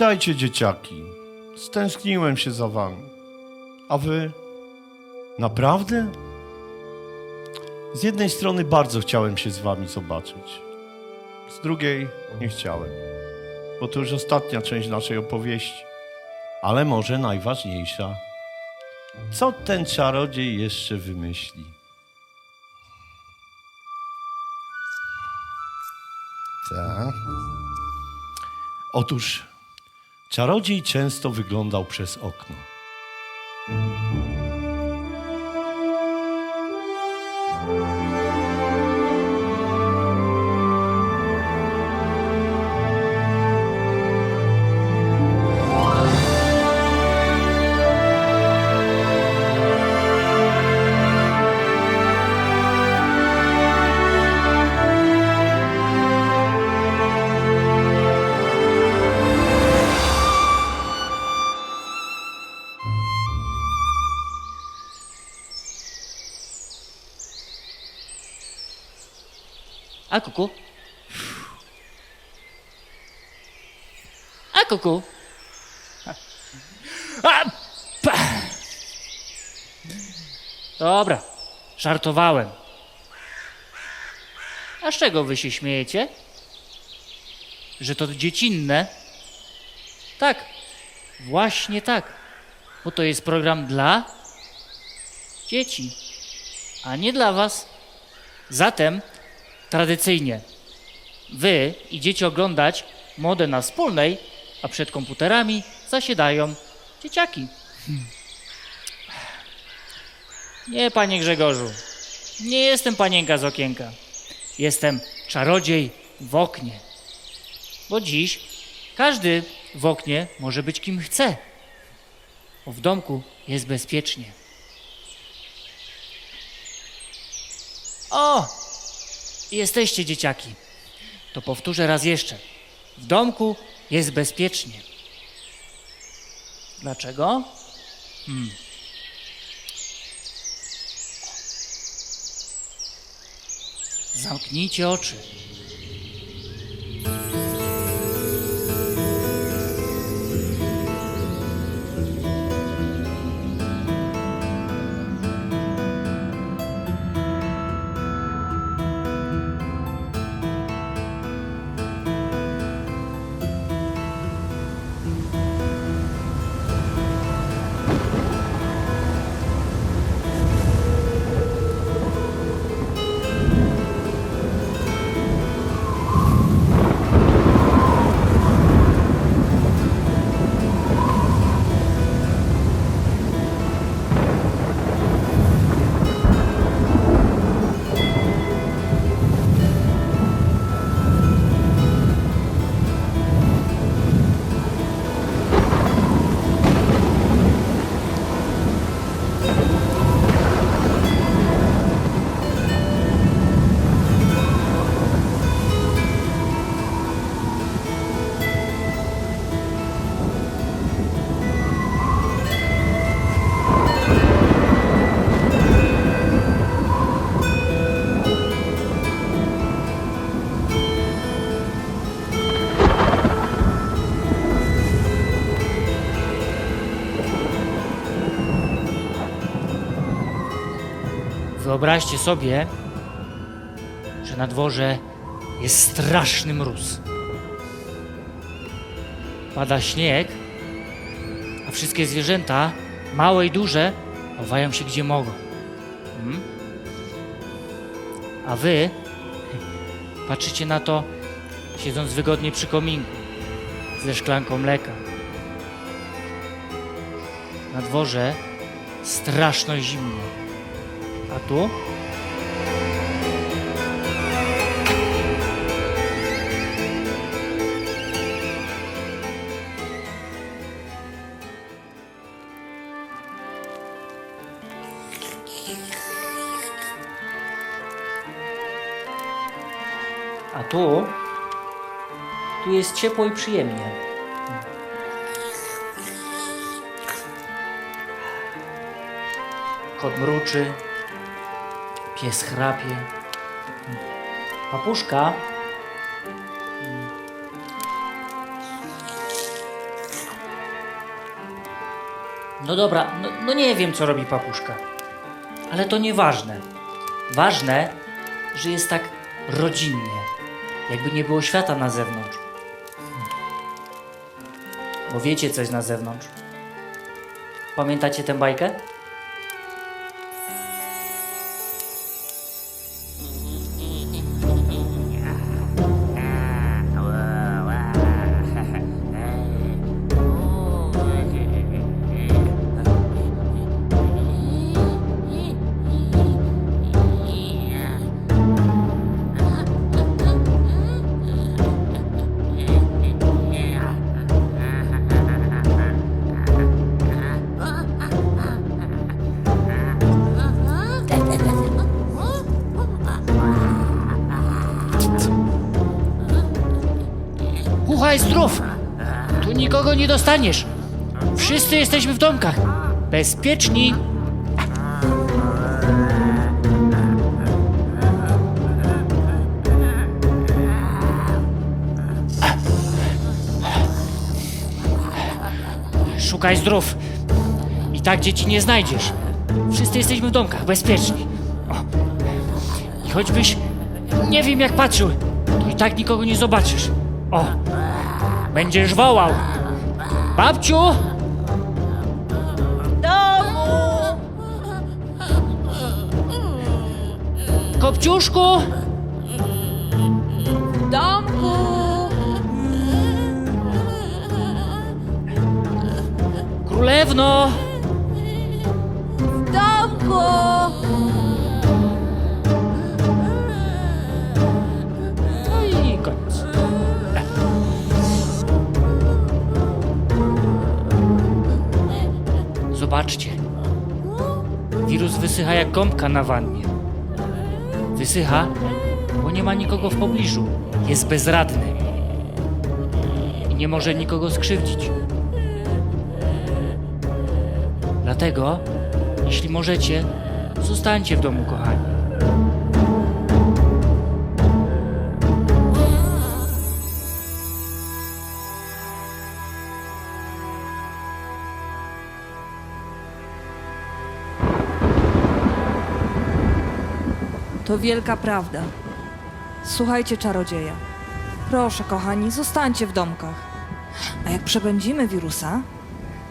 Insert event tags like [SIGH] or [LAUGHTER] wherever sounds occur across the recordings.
Witajcie, dzieciaki. Stęskniłem się za wami. A wy? Naprawdę? Z jednej strony bardzo chciałem się z wami zobaczyć. Z drugiej nie chciałem. Bo to już ostatnia część naszej opowieści. Ale może najważniejsza. Co ten czarodziej jeszcze wymyśli? Tak. Otóż czarodziej często wyglądał przez okno. A kuku? A kuku? A, pa. Dobra, żartowałem. A z czego wy się śmiejecie? Że to dziecinne? Tak, właśnie tak. Bo to jest program dla dzieci, a nie dla was. Zatem tradycyjnie wy idziecie oglądać modę na wspólnej, a przed komputerami zasiadają dzieciaki. Hmm. Nie, panie Grzegorzu, nie jestem panienka z okienka. Jestem czarodziej w oknie. Bo dziś każdy w oknie może być kim chce. Bo w domku jest bezpiecznie. O! Jesteście dzieciaki. To powtórzę raz jeszcze. W domku jest bezpiecznie. Dlaczego? Hmm. Zamknijcie oczy. Wyobraźcie sobie, że na dworze jest straszny mróz. Pada śnieg, a wszystkie zwierzęta, małe i duże, chowają się gdzie mogą. Hmm? A wy [LAUGHS] patrzycie na to, siedząc wygodnie przy kominku, ze szklanką mleka. Na dworze straszno zimno. A tu? A tu? Tu jest ciepło i przyjemnie. Kot mruczy, pies chrapie, papuszka No dobra, no, no nie wiem, co robi papuszka. Ale to nieważne. Ważne, że jest tak rodzinnie. Jakby nie było świata na zewnątrz. Bo wiecie coś na zewnątrz. Pamiętacie tę bajkę? Nikogo nie dostaniesz. Wszyscy jesteśmy w domkach. Bezpieczni. Szukaj zdrów. I tak dzieci nie znajdziesz. Wszyscy jesteśmy w domkach, bezpieczni. I choćbyś nie wiem jak patrzył, to i tak nikogo nie zobaczysz. O, będziesz wołał. Babciu! domu! Kopciuszku! Domku! Królewno! Domku! Zobaczcie. Wirus wysycha jak gąbka na wannie. Wysycha, bo nie ma nikogo w pobliżu. Jest bezradny. I nie może nikogo skrzywdzić. Dlatego, jeśli możecie, zostańcie w domu, kochani. To wielka prawda. Słuchajcie, czarodzieja. Proszę, kochani, zostańcie w domkach. A jak przebędzimy wirusa,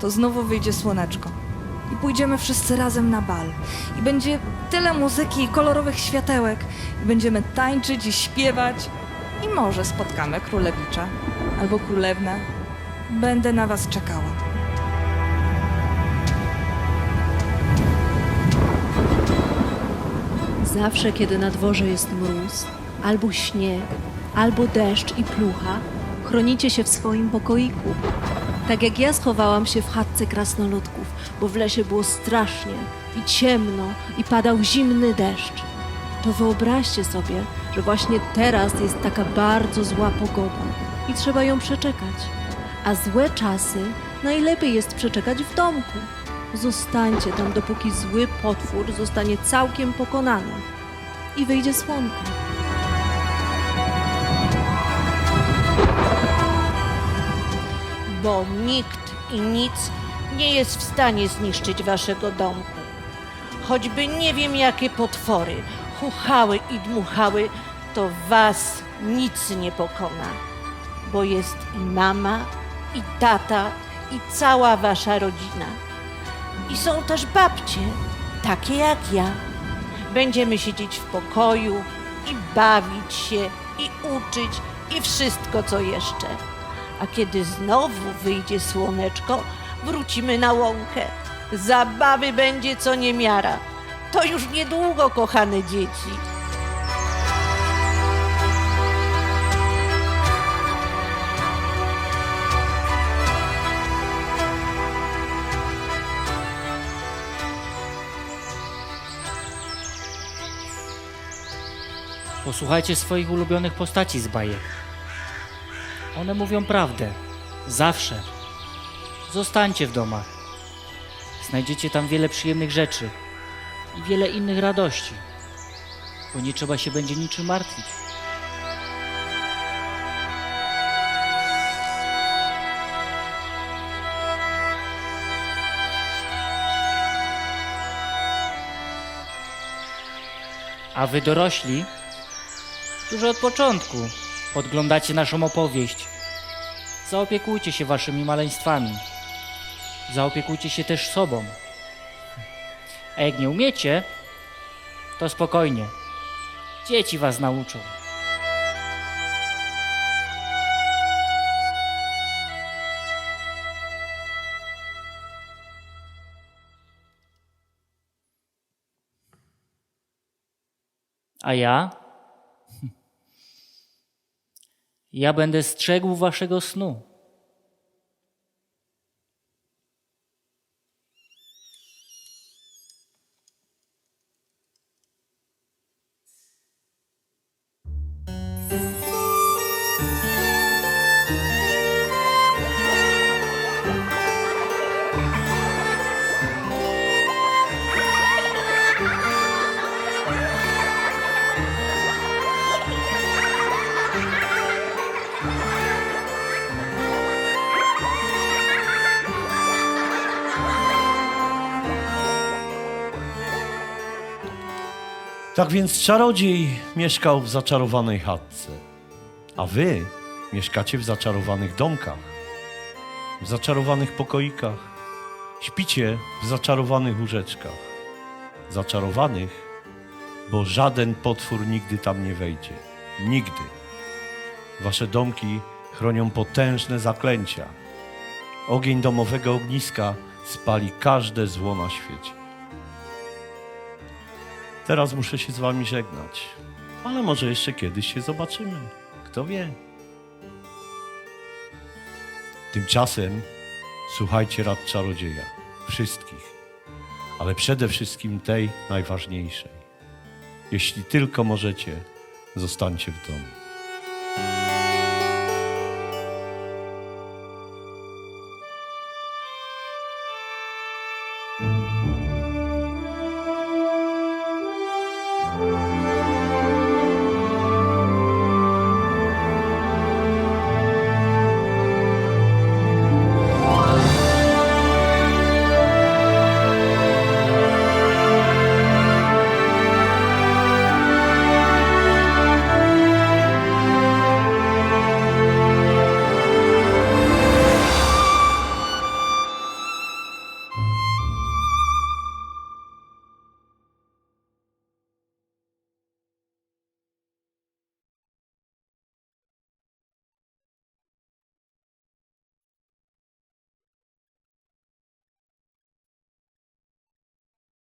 to znowu wyjdzie słoneczko. I pójdziemy wszyscy razem na bal. I będzie tyle muzyki i kolorowych światełek. I będziemy tańczyć i śpiewać. I może spotkamy królewicza albo królewnę. Będę na was czekała. Zawsze, kiedy na dworze jest mróz, albo śnieg, albo deszcz i plucha, chronicie się w swoim pokoiku. Tak jak ja schowałam się w chatce krasnoludków, bo w lesie było strasznie i ciemno i padał zimny deszcz. To wyobraźcie sobie, że właśnie teraz jest taka bardzo zła pogoda i trzeba ją przeczekać. A złe czasy najlepiej jest przeczekać w domku. Zostańcie tam, dopóki zły potwór zostanie całkiem pokonany i wyjdzie słonko. Bo nikt i nic nie jest w stanie zniszczyć waszego domku. Choćby nie wiem jakie potwory chuchały i dmuchały, to was nic nie pokona. Bo jest i mama, i tata, i cała wasza rodzina. I są też babcie, takie jak ja. Będziemy siedzieć w pokoju i bawić się, i uczyć, i wszystko co jeszcze. A kiedy znowu wyjdzie słoneczko, wrócimy na łąkę. Zabawy będzie co niemiara. To już niedługo, kochane dzieci. Posłuchajcie swoich ulubionych postaci z bajek. One mówią prawdę. Zawsze. Zostańcie w domach. Znajdziecie tam wiele przyjemnych rzeczy i wiele innych radości, bo nie trzeba się będzie niczym martwić. A wy dorośli którzy od początku podglądacie naszą opowieść, zaopiekujcie się waszymi maleństwami. Zaopiekujcie się też sobą. A jak nie umiecie, to spokojnie. Dzieci was nauczą. A ja? Ja będę strzegł waszego snu. Tak więc czarodziej mieszkał w zaczarowanej chatce, a wy mieszkacie w zaczarowanych domkach, w zaczarowanych pokoikach, śpicie w zaczarowanych łóżeczkach. Zaczarowanych, bo żaden potwór nigdy tam nie wejdzie. Nigdy. Wasze domki chronią potężne zaklęcia. Ogień domowego ogniska spali każde zło na świecie. Teraz muszę się z wami żegnać. Ale może jeszcze kiedyś się zobaczymy. Kto wie? Tymczasem słuchajcie rad czarodzieja. Wszystkich. Ale przede wszystkim tej najważniejszej. Jeśli tylko możecie, zostańcie w domu.